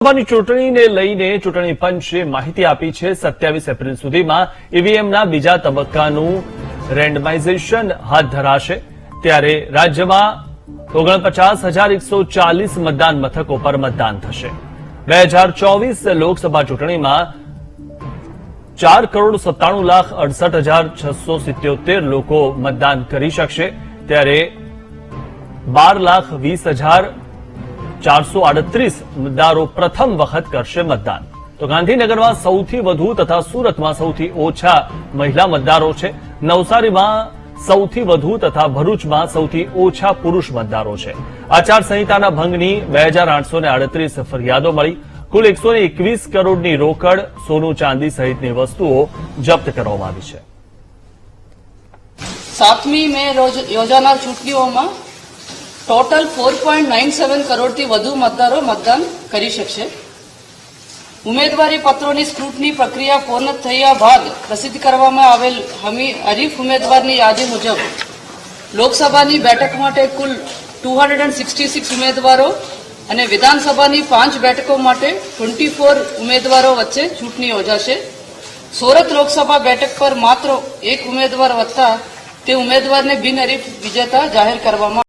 લોકસભાની ચૂંટણીને લઈને ચૂંટણી પંચે માહિતી આપી છે, સત્યાવીસ એપ્રિલ સુધીમાં ઈવીએમના બીજા તબક્કાનું રેન્ડમાઇઝેશન હાથ ધરાશે. ત્યારે રાજ્યમાં ઓગણપચાસ હજાર એકસો ચાલીસ મતદાન મથકો પર મતદાન થશે. બે હજાર ચોવીસ લોકસભા ચૂંટણીમાં ચાર કરોડ સત્તાણું લાખ અડસઠ હજાર છસો સિત્યોતેર લોકો મતદાન કરી શકશે. ત્યારે બાર લાખ વીસ હજાર ચારસો મતદારો પ્રથમ વખત કરશે મતદાન. તો ગાંધીનગરમાં સૌથી વધુ તથા સુરતમાં સૌથી ઓછા મહિલા મતદારો છે. નવસારીમાં સૌથી વધુ તથા ભરૂચમાં સૌથી ઓછા પુરુષ મતદારો છે. આચારસંહિતાના ભંગની બે હજાર આઠસો ફરિયાદો મળી. કુલ એકસો એકવીસ કરોડની રોકડ સોનું ચાંદી સહિતની વસ્તુઓ જપ્ત કરવામાં આવી છે. સાતમી મે યોજાનાર ચૂંટણીઓમાં total four point nine seven કરોડથી વધુ મતદારો મતદાન કરી શકશે. ઉમેદવારી પત્રોની સ્ક્રુટની પ્રક્રિયા પૂર્ણ થયા બાદ પ્રસિદ્ધ કરવામાં આવેલ હમી હરીફ ઉમેદવારની યાદી મુજબ, લોકસભાની બેઠક માટે કુલ two hundred and sixty six ઉમેદવારો અને વિધાનસભાની પાંચ બેઠકો માટે ટ્વેન્ટી ફોર ઉમેદવારો વચ્ચે ચૂંટણી યોજાશે. સુરત લોકસભા બેઠક પર માત્ર એક ઉમેદવાર વધતા તે ઉમેદવારને બિનહરીફ વિજેતા જાહેર કરવામાં